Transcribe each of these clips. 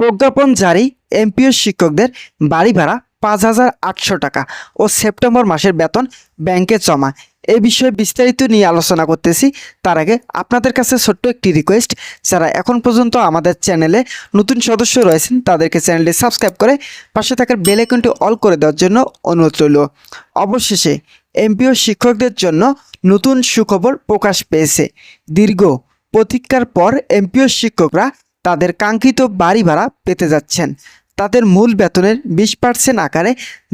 প্রজ্ঞাপন জারি, এমপিও শিক্ষকদের বাড়ি ভাড়া পাঁচ হাজার আটশো টাকা ও সেপ্টেম্বর মাসের বেতন ব্যাংকে জমা। এই বিষয়ে বিস্তারিত নিয়ে আলোচনা করতেছি। তার আগে আপনাদের কাছে ছোট্ট একটি রিকোয়েস্ট যারা এখন পর্যন্ত আমাদের চ্যানেলে নতুন সদস্য রয়েছেন, তাদেরকে চ্যানেলটি সাবস্ক্রাইব করে পাশে থাকার বেল আইকনটি অল করে দেওয়ার জন্য অনুরোধ রইল। অবশেষে এমপিও শিক্ষকদের জন্য নতুন সুখবর প্রকাশ পেয়েছে। দীর্ঘ প্রতীক্ষার পর এমপিও শিক্ষকরা তাদের কাঙ্ক্ষিত বাড়ি ভাড়া পেতে যাচ্ছেন। তাদের মূল বেতনের বিশ পার্সেন্ট আকারে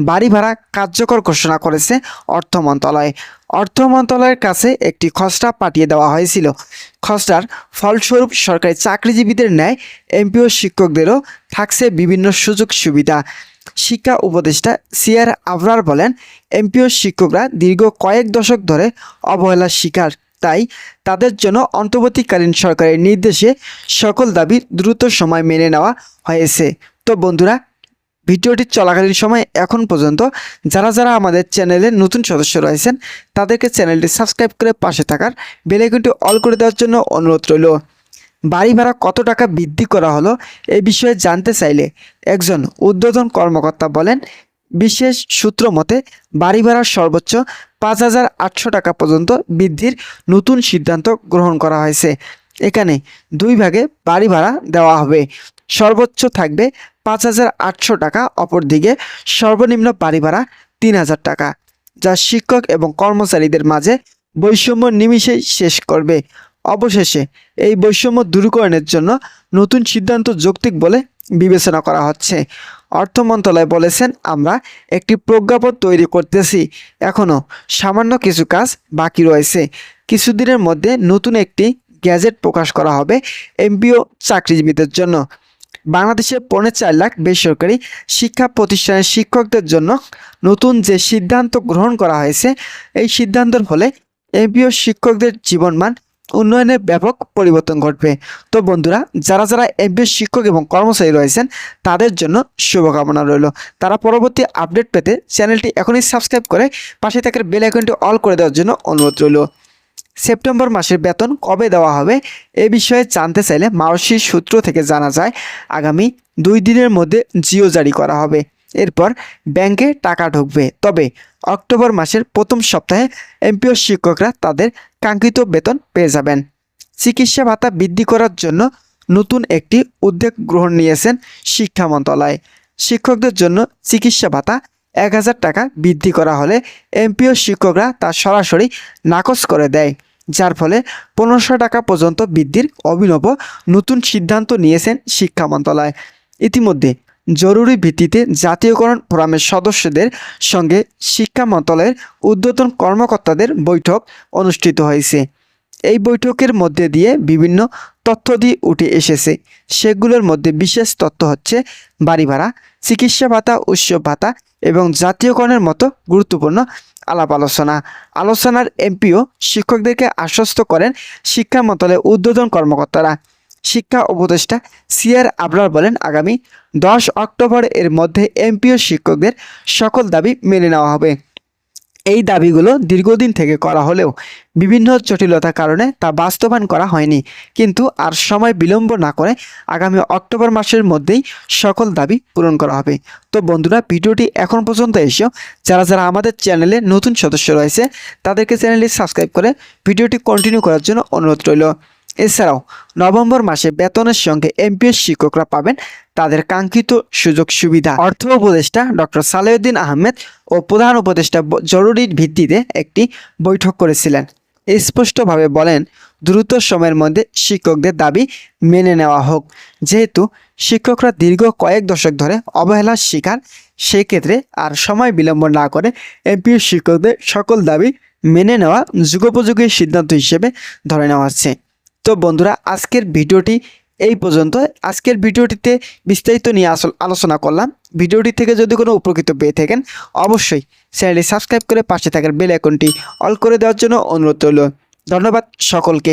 বাড়ি ভাড়া কার্যকর ঘোষণা করেছে অর্থ মন্ত্রণালয়। অর্থ মন্ত্রণালয়ের কাছে একটি খসড়া পাঠিয়ে দেওয়া হয়েছিল। খসড়ার ফলস্বরূপ সরকারি চাকরিজীবীদের ন্যায় এমপিও শিক্ষকদেরও থাকছে বিভিন্ন সুযোগ সুবিধা। শিক্ষা উপদেষ্টা সিআর আবরার বলেন, এমপিও শিক্ষকরা দীর্ঘ কয়েক দশক ধরে অবহেলার শিকার। তাই তাদের জন্য অন্তর্বর্তীকালীন সরকারের নির্দেশে সকল দাবি দ্রুত সময় মেনে নেওয়া হয়েছে। তো বন্ধুরা, ভিডিওটি চলাকালীন সময় এখন পর্যন্ত যারা যারা আমাদের চ্যানেলে নতুন সদস্য রয়েছেন, তাদেরকে চ্যানেলটি সাবস্ক্রাইব করে পাশে থাকার বেলাইকনটি অল করে দেওয়ার জন্য অনুরোধ রইল। বাড়ি ভাড়া কত টাকা বৃদ্ধি করা হলো এই বিষয়ে জানতে চাইলে একজন উদ্বোধন কর্মকর্তা বলেন বিশেষ সূত্র মতে, বাড়ি ভাড়ার সর্বোচ্চ পাঁচ হাজার আটশো টাকা পর্যন্ত বৃদ্ধির নতুন সিদ্ধান্ত গ্রহণ করা হয়েছে। এখানে দুই ভাগে বাড়ি ভাড়া দেওয়া হবে। সর্বোচ্চ থাকবে পাঁচ হাজার আটশো টাকা, অপরদিকে সর্বনিম্ন বাড়ি ভাড়া তিন হাজার টাকা, যা শিক্ষক এবং কর্মচারীদের মাঝে বৈষম্য নিমিষেই শেষ করবে। অবশেষে এই বৈষম্য দূরীকরণের জন্য নতুন সিদ্ধান্ত যৌক্তিক বলে বিবেচনা করা হচ্ছে। অর্থ মন্ত্রণালয় বলেছেন, আমরা একটি প্রজ্ঞাপন তৈরি করতেছি। এখনও সামান্য কিছু কাজ বাকি রয়েছে। কিছুদিনের মধ্যে নতুন একটি গ্যাজেট প্রকাশ করা হবে এমপিও চাকরিজীবীদের জন্য। বাংলাদেশে পৌনে চার লাখ বেসরকারি শিক্ষা প্রতিষ্ঠানের শিক্ষকদের জন্য নতুন যে সিদ্ধান্ত গ্রহণ করা হয়েছে, এই সিদ্ধান্তর ফলে এমপিও শিক্ষকদের জীবনমান উন্নয়নের ব্যাপক পরিবর্তন ঘটবে। তো বন্ধুরা, যারা যারা এমপিও শিক্ষক এবং কর্মচারী রয়েছেন, তাদের জন্য শুভকামনা রইল। তারা পরবর্তী আপডেট পেতে চ্যানেলটি এখনই সাবস্ক্রাইব করে পাশে থাকার বেল আইকনটি অল করে দেওয়ার জন্য অনুরোধ রইল। সেপ্টেম্বর মাসের বেতন কবে দেওয়া হবে এ বিষয়ে জানতে চাইলে মাওসির সূত্র থেকে জানা যায়, আগামী দুই দিনের মধ্যে জিও জারি করা হবে। এরপর ব্যাংকে টাকা ঢুকবে। তবে অক্টোবর মাসের প্রথম সপ্তাহে এমপিও শিক্ষকরা তাদের কাঙ্ক্ষিত বেতন পেয়ে যাবেন। চিকিৎসা ভাতা বৃদ্ধি করার জন্য নতুন একটি উদ্যোগ গ্রহণ নিয়েছেন শিক্ষা মন্ত্রণালয়। শিক্ষকদের জন্য চিকিৎসা ভাতা এক হাজার টাকা বৃদ্ধি করা হলে এমপিও শিক্ষকরা তা সরাসরি নাকচ করে দেয়, যার ফলে পনেরোশো টাকা পর্যন্ত বৃদ্ধির অভিনব নতুন সিদ্ধান্ত নিয়েছেন শিক্ষা মন্ত্রণালয়। ইতিমধ্যে জরুরি ভিত্তিতে জাতীয়করণ ফোরামের সদস্যদের সঙ্গে শিক্ষা মন্ত্রণালয়ের ঊর্ধ্বতন কর্মকর্তাদের বৈঠক অনুষ্ঠিত হয়েছে। এই বৈঠকের মধ্যে দিয়ে বিভিন্ন তথ্য দিয়ে উঠে এসেছে। সেগুলোর মধ্যে বিশেষ তথ্য হচ্ছে বাড়ি ভাড়া, চিকিৎসা ভাতা উৎসব ভাতা এবং জাতীয়করণের মতো গুরুত্বপূর্ণ আলাপ আলোচনা। আলোচনার এমপিও শিক্ষকদেরকে আশ্বস্ত করেন শিক্ষা মন্ত্রণালয়ের উদ্বোধন কর্মকর্তারা। শিক্ষা উপদেষ্টা সিআর আবরার বলেন, আগামী দশ অক্টোবর এর মধ্যে এমপিও শিক্ষকদের সকল দাবি মেনে নেওয়া হবে। এই দাবিগুলো দীর্ঘদিন থেকে করা হলেও বিভিন্ন জটিলতার কারণে তা বাস্তবায়ন করা হয়নি। কিন্তু আর সময় বিলম্ব না করে আগামী অক্টোবর মাসের মধ্যেই সকল দাবি পূরণ করা হবে। তো বন্ধুরা, ভিডিওটি এখন পর্যন্ত এসেও যারা যারা আমাদের চ্যানেলে নতুন সদস্য রয়েছে, তাদেরকে চ্যানেলটি সাবস্ক্রাইব করে ভিডিওটি কন্টিনিউ করার জন্য অনুরোধ রইল। এছাড়াও নভেম্বর মাসে বেতনের সঙ্গে এমপিএস শিক্ষকরা পাবেন তাদের কাঙ্ক্ষিত সুযোগ সুবিধা। অর্থ উপদেষ্টা ডক্টর সালেউদ্দিন আহমেদ ও প্রধান উপদেষ্টা ব- জরুরি ভিত্তিতে একটি বৈঠক করেছিলেন। স্পষ্টভাবে বলেন, দ্রুত সময়ের মধ্যে শিক্ষকদের দাবি মেনে নেওয়া হোক। যেহেতু শিক্ষকরা দীর্ঘ কয়েক দশক ধরে অবহেলার শিকার, সেক্ষেত্রে আর সময় বিলম্ব না করে এমপিও শিক্ষকদের সকল দাবি মেনে নেওয়া যুগোপযোগী সিদ্ধান্ত হিসেবে ধরে নেওয়া হচ্ছে। তো বন্ধুরা, আজকের ভিডিওটি এই পর্যন্ত। আজকের ভিডিওটিতে বিস্তারিত নিয়ে আসল আলোচনা করলাম। ভিডিওটি থেকে যদি কোনো উপকৃত পেয়ে থাকেন, অবশ্যই চ্যানেলটি সাবস্ক্রাইব করে পাশে থাকার বেল আইকনটি অল করে দেওয়ার জন্য অনুরোধ রইল। ধন্যবাদ সকলকে।